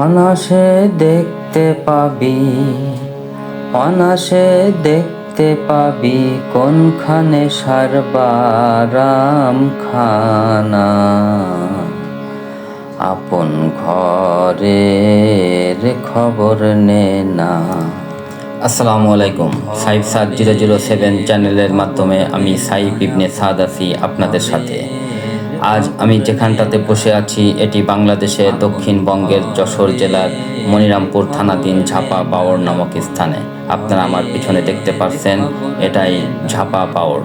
অনাসে দেখতে পাবি, অনাসে দেখতে পাবি কোনখানে সারবারাম খানা আপন ঘরের খবর নে না। আসসালামু আলাইকুম। সাইফ সাত জিরো জিরো সেভেন চ্যানেলের মাধ্যমে আমি সাইফ ইবনে সাদ আছি আপনাদের সাথে। আজ আমি যেখানটাতে বসে আছি, এটি বাংলাদেশের দক্ষিণবঙ্গের যশোর জেলার মনিরামপুর থানাধীন ঝাপা বাওর নামক স্থানে। আপনারা আমার পিছনে দেখতে পাচ্ছেন এটাই ঝাপা বাওর।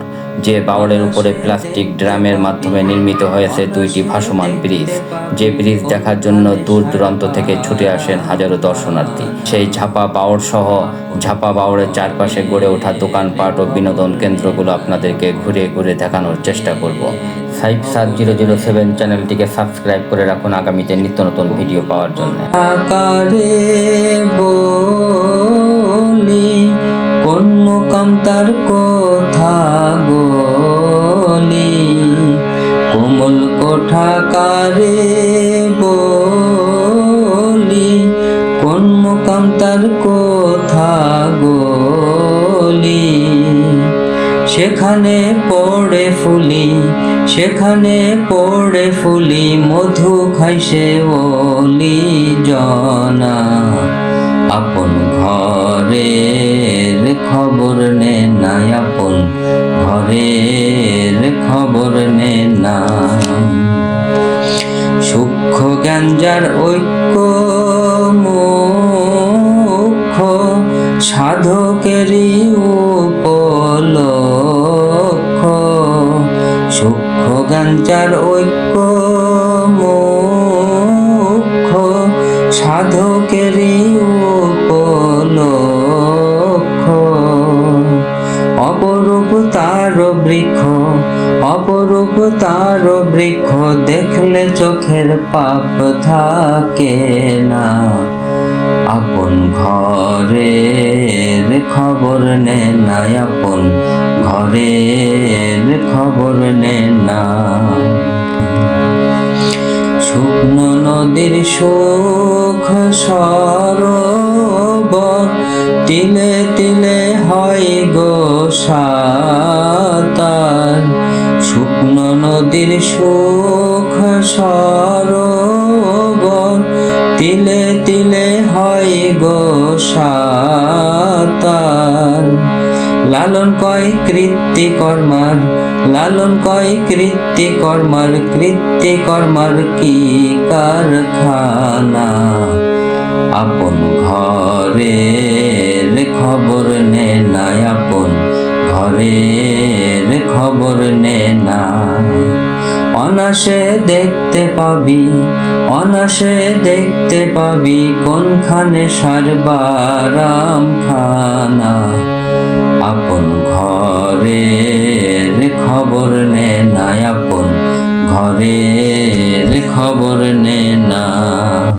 যে বাওরের উপরে প্লাস্টিক ড্রামের মাধ্যমে নির্মিত হয়েছে দুইটি ভাসমান ব্রিজ। যে ব্রিজ দেখার জন্য দূর দূরান্ত থেকে ছুটে আসেন হাজারো দর্শনার্থী। সেই ঝাপা বাওর সহ ঝাপা বাওরের চারপাশে গড়ে ওঠা দোকানপাট ও বিনোদন কেন্দ্রগুলো আপনাদেরকে ঘুরে ঘুরে দেখানোর চেষ্টা করব। ফাইভ সাত জিরো জিরো সেভেন চ্যানেলটিকে সাবস্ক্রাইব করে রাখুন আগামীতে নিত্য নতুন ভিডিও পাওয়ার জন্য। মোকাম তার কথা বলি কোমল কোঠা কারে বলি? কোন মোকাম তার কথা বলি সেখানে পড়ে ফুলি, সেখানে পড়ে ফুলি, মধু খাইছে ওলি জনা। খবর নে না আপন, ঘরের খবর নে না সূক্ষ্ম জ্ঞানজার ঐক্য, মুখ্য সাধকেরই উপলক্ষ। সূক্ষ্ম জ্ঞানজার ঐক্য বৃক্ষ দেখলে চোখের পাপ থাকে না। আপন ঘরের খবর নে না আপন ঘরের খবর নে না শুকনো নদীর সুখ সরোবর, তিলে তিলে হয় গো শুকনো নদীর সুখ সরোবর, তিলে তিলে হয় গো লালন কয় কৃত্তি কর্মার, লালন কয় কৃত্তি কর্মার কৃত্তি কর্মার কি কারখানা? আপন ঘরের খবর নে না আপন ঘরের খবর নে না অনাসে দেখতে পাবি অনাসে দেখতে পাবি কোনখানে সারবারাম খানা আপন ঘরে খবর নে না আপন ঘরে খবর নে